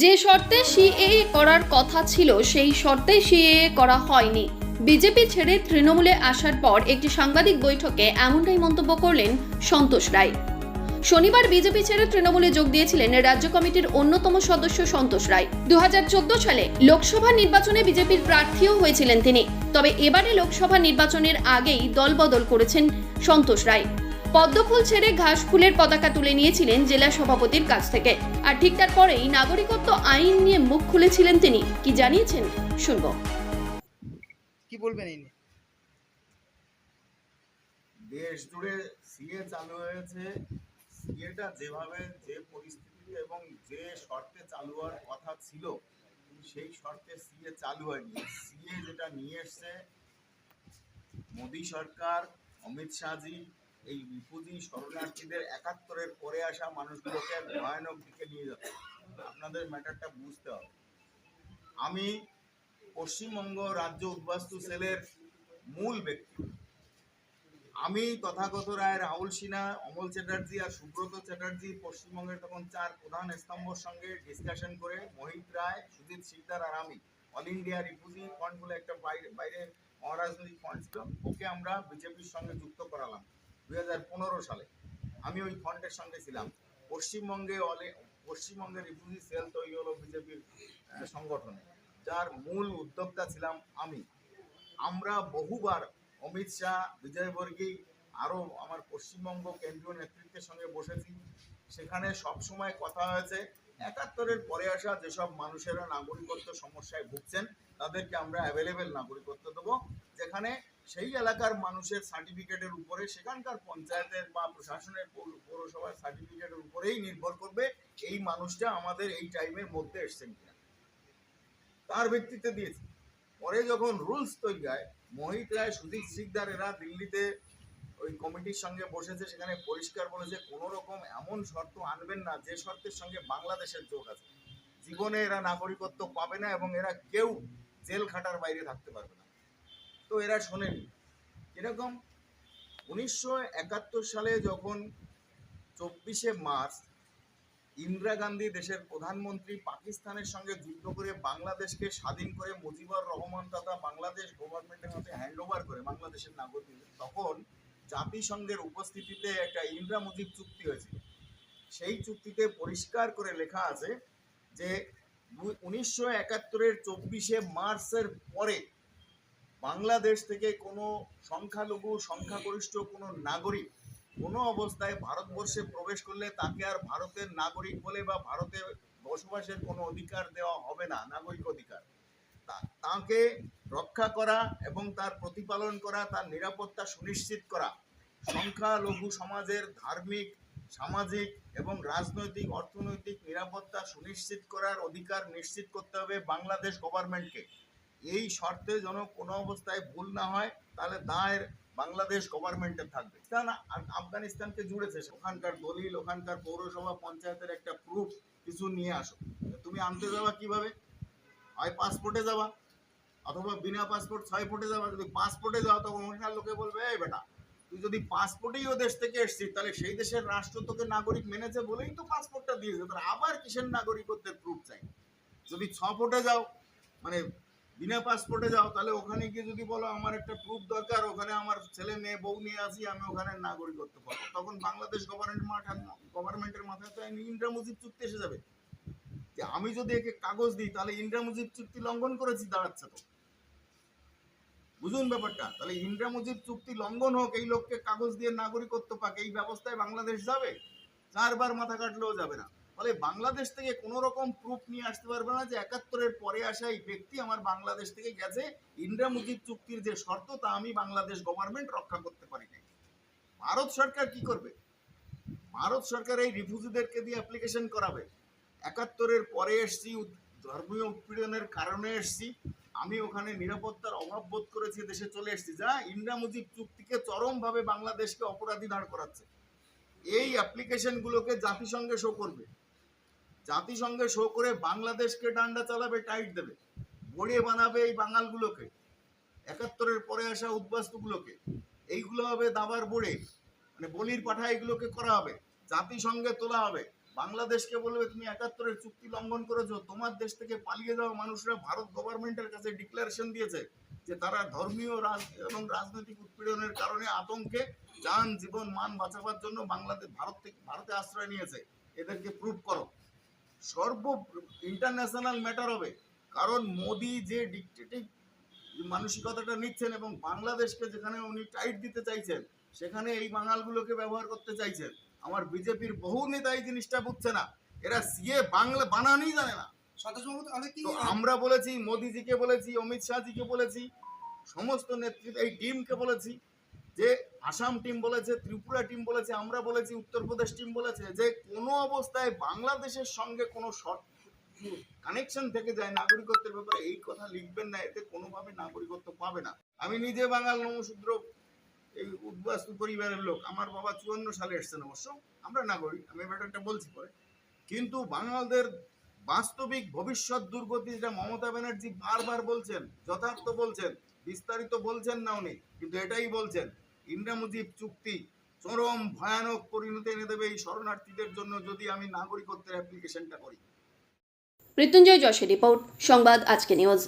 যে শর্তে সিএ করার কথা ছিল, সেই শর্তে সিএ করা হয়নি। বিজেপি ছেড়ে তৃণমূলে আসার পর একটি সাংবাদিক বৈঠকে এমনটাই মন্তব্য করলেন সন্তোষ রায়। শনিবার বিজেপি ছেড়ে তৃণমূলে যোগ দিয়েছিলেন রাজ্য কমিটির অন্যতম সদস্য সন্তোষ রায়। দু হাজার চোদ্দ সালে লোকসভা নির্বাচনে বিজেপির প্রার্থীও হয়েছিলেন তিনি। তবে এবারে লোকসভা নির্বাচনের আগেই দলবদল করেছেন সন্তোষ রায়। পদ্মফুল ছেড়ে ঘাস ফুলের পতাকা তুলে নিয়েছিলেন জেলা সভাপতির কাছ থেকে। আর ঠিক তারপরেই নাগরিকত্ব আইন নিয়ে মুখ খুলেছিলেন তিনি। কি জানিয়েছেন? শুনব। কি বলবেন এই নিয়ে? দেশ জুড়ে সিএ চালু হয়েছে। সিএটা যেভাবে যে পরিস্থিতি এবং যে শর্তে চালু হওয়ার কথা ছিল সেই শর্তে সিএ চালু হয়নি। সিএ যেটা নিয়ে এসছে মোদী সরকার অমিত শাহজি এই রিফুজি শরণার্থীদের একাত্তরের পরে আসা মানুষগুলোকে ভয়ানক দিকে নিয়ে যাচ্ছে আপনাদের ম্যাটারটা বুঝতে হবে। আমি পশ্চিমবঙ্গ রাজ্য উদ্বাস্তু সেলের মূল ব্যক্তি। আমি তথাগত রায় রাহুল সিনহা, অমল চ্যাটার্জি আর সুব্রত চ্যাটার্জি পশ্চিমবঙ্গের তখন চার প্রধান স্তম্ভর সঙ্গে ডিসকাশন করে মোহিত রায়, সুজিত শিকদার আর আমি অল ইন্ডিয়া রিফিউজি ফান্ড বলে একটা বাইরে বাইরে অরাজনৈতিক ফান্ড ছিল। ওকে আমরা বিজেপির সঙ্গে যুক্ত করালাম। দু হাজার পনেরো সালে আমি ওই ফন্ডের সঙ্গে ছিলাম। পশ্চিমবঙ্গে অলে পশ্চিমবঙ্গের রিফিউজি সেল তৈরি হলো বিজেপির সংগঠনে। যার মূল উদ্যোক্তা ছিলাম আমি। আমরা বহুবার অমিত শাহ বিজয়বর্গী আরও আমার পশ্চিমবঙ্গ কেন্দ্রীয় নেতৃত্বের সঙ্গে বসেছি। সেখানে সবসময় কথা হয়েছে একাত্তরের পরে আসা যেসব মানুষেরা নাগরিকত্ব সমস্যায় ভুগছেন, তাদেরকে আমরা অ্যাভেলেবেল নাগরিকত্ব দেবো। যেখানে সেই এলাকার মানুষের সার্টিফিকেটের উপরে, সেখানকার পঞ্চায়েতের বা প্রশাসনের পৌরসভার সার্টিফিকেটের উপরেই নির্ভর করবে এই মানুষটা আমাদের এই টাইমের মধ্যে এসছেন কিনা। তার ভিত্তিতে দিয়েছি। পরে যখন রুলস তৈরি হয়, মোহিত রায়, সুদীপ সিকদার এরা দিল্লিতে ওই কমিটির সঙ্গে বসেছে, সেখানে পরিষ্কার বলেছে, কোনো রকম এমন শর্ত আনবেন না, যে শর্তের সঙ্গে বাংলাদেশের যোগ আছে। জীবনে এরা নাগরিকত্ব পাবে না এবং এরা কেউ জেল খাটার বাইরে থাকতে পারবে না। তো এরা শোনেনি। এরকম উনিশশো একাত্তর সালে যখন চব্বিশে মার্চ ইন্দিরা গান্ধী দেশের প্রধানমন্ত্রী পাকিস্তানের সঙ্গে যুদ্ধ করে বাংলাদেশকে স্বাধীন করে মুজিবুর রহমান তথা বাংলাদেশ গভর্নমেন্টের হাতে হ্যান্ড ওভার করে বাংলাদেশের নাগরিক তখন জাতিসংঘের উপস্থিতিতে একটা ইন্দিরা মুজিব চুক্তি হয়েছিল। সেই চুক্তিতে পরিষ্কার করে লেখা আছে যে উনিশশো একাত্তরের চব্বিশে মার্চের পরে বাংলাদেশ থেকে কোনো সংখ্যালঘু, সংখ্যাগরিষ্ঠ কোনো নাগরিক কোনো অবস্থায় ভারতবর্ষে প্রবেশ করলে তাকে আর ভারতের নাগরিক বলে বা ভারতে বসবাসের কোনো অধিকার দেওয়া হবে না, নাগরিক অধিকার। তাকে রক্ষা করা এবং তার প্রতিপালন করা, তার নিরাপত্তা সুনিশ্চিত করা। সংখ্যালঘু সমাজের ধার্মিক, সামাজিক এবং রাজনৈতিক, অর্থনৈতিক নিরাপত্তা সুনিশ্চিত করার অধিকার নিশ্চিত করতে হবে বাংলাদেশ গভর্নমেন্টকে। এই শর্তে যেন কোনো অবস্থায় ভুল না হয়, তাহলে দায়ের বাংলাদেশ গভর্নমেন্টের থাকবে। আর আফগানিস্তানকে জুড়েছে ওখানকার দলিল, ওখানকার পৌরসভা, পঞ্চায়েতের একটা প্রুফ কিছু নিয়ে আসো। তুমি আনতে যাবা কীভাবে? হয় পাসপোর্টে যাবা অথবা বিনা পাসপোর্ট ছয় ফুটে যাবা যদি পাসপোর্টে যাও, তখন ওখানকার লোকে বলবে, এই বেটা, তুই যদি পাসপোর্টেই ও দেশ থেকে এসছিস, তাহলে সেই দেশের রাষ্ট্র তোকে নাগরিক মেনেছে বলেই তো পাসপোর্টটা দিয়েছে। তাহলে আবার কিসের নাগরিকত্বের প্রুফ চাই? যদি ছ ফুটে যাও মানে বিনা পাসপোর্টে যাও, তাহলে ওখানে গিয়ে যদি বলো, আমার একটা প্রুফ দরকার, ওখানে আমার ছেলে মেয়ে, বউ নিয়ে আসি, আমি ওখানে নাগরিকত্ব পাবো। তখন বাংলাদেশ গভর্নমেন্ট মাঠা গভর্নমেন্টের মাথায় তো ইন্দিরা মুজিব চুক্তি এসে যাবে। আমি যদি একে কাগজ দিই, তাহলে ইন্দিরা মুজিব চুক্তি লঙ্ঘন করেছি, দাঁড়াচ্ছে তো। বুঝুন ব্যাপারটা, তাহলে ইন্দিরা মুজিব চুক্তি লঙ্ঘন হোক, এই লোককে কাগজ দিয়ে নাগরিকত্ব পাক, এই ব্যবস্থায় বাংলাদেশ যাবে? চারবার মাথা কাটলেও যাবে না। ফলে বাংলাদেশ থেকে কোনো রকম প্রুফ নিয়ে আসতে পারবে না যে একাত্তরের পরে আসা এই ব্যক্তি আমার বাংলাদেশ থেকে গেছে। ইন্দিরা মুজিব চুক্তির যে শর্ত, তা আমি বাংলাদেশ গভর্নমেন্ট রক্ষা করতে পারি নাই। ভারত সরকার কি করবে? ভারত সরকার এই রিফিউজিদেরকে দিয়ে অ্যাপ্লিকেশন করাবে। একাত্তরের পরে এসছি ধর্মীয় উৎপীড়নের কারণে এসছি। আমি ওখানে নিরাপত্তার অভাব বোধ করেছি, দেশে চলে এসেছি। যা ইন্দিরা মুজিব চুক্তিকে চরমভাবে বাংলাদেশকে অপরাধী দাঁড় করাচ্ছে। এই অ্যাপ্লিকেশনগুলোকে জাতিসংঘে শো করবে। জাতিসংঘে শো করে বাংলাদেশকে ডান্ডা চালাবে টাইট দেবে। গড়িয়ে বানাবে এই বাঙালগুলোকে একাত্তরের পরে আসা উদ্বাস্তুগুলোকে এইগুলো হবে দাবার বোড়ে। মানে বলির পাঠা এগুলোকে করা হবে। জাতিসংঘে তোলা হবে। বাংলাদেশকে বলবে, তুমি একাত্তরের চুক্তি লঙ্ঘন করেছ। তোমার দেশ থেকে পালিয়ে যাওয়া মানুষরা ভারত গভর্নমেন্টের কাছে ডিক্লারেশন দিয়েছে যে তারা ধর্মীয় রাজ, এবং রাজনৈতিক উৎপীড়নের কারণে আতঙ্কে যান, জীবন, মান বাঁচাবার জন্য বাংলাদেশ, ভারত থেকে, ভারতে আশ্রয় নিয়েছে। এদেরকে প্রুভ করো। সর্ব ইন্টারন্যাশনাল ম্যাটার হবে। কারণ মোদি যে ডিকটেটিভ মানসিকতাটা নিচ্ছেন এবং বাংলাদেশকে যেখানে উনি টাইট দিতে চাইছেন, সেখানে এই বাঙালগুলোকে ব্যবহার করতে চাইছেন। আমার বিজেপির বহু নেতা এই জিনিসটা বুঝছে না। এরা সিএ বাংলা বানানই জানে না। আমরা বলেছি মোদিজিকে বলেছি অমিত শাহজিকে বলেছি সমস্ত নেতৃত্ব এই টিমকে বলেছি যে আসাম টিম বলেছে ত্রিপুরা টিম বলেছে আমরা বলেছি উত্তরপ্রদেশ টিম বলেছে যে কোনো অবস্থায় বাংলাদেশের সঙ্গে কোনো শর্ট কানেকশন থেকে যায় নাগরিকত্বের ব্যাপারে এই কথা লিখবেন না এতে কোনোভাবে নাগরিকত্ব পাবে না। আমি নিজে বাঙাল নমশূদ্র উদ্বাস্তু পরিবারের লোক, আমার বাবা চুয়ান্ন সালে এসছেন অবশ্য, আমরা আমি বলছি পরে। কিন্তু বাস্তবিক ভবিষ্যৎ দুর্গতি যেটা মমতা ব্যানার্জি বারবার বলছেন, যথার্থ বলছেন, বিস্তারিত বলছেন না উনি, কিন্তু এটাই বলছেন, ইন্দিরা মুজিব চুক্তি চরম ভয়ানক পরিণতি এনে দেবে এই শরণার্থীদের জন্য যদি আমি নাগরিকত্বের অ্যাপ্লিকেশনটা করি। মৃত্যুঞ্জয় যশের রিপোর্ট সংবাদ আজকে নিউজ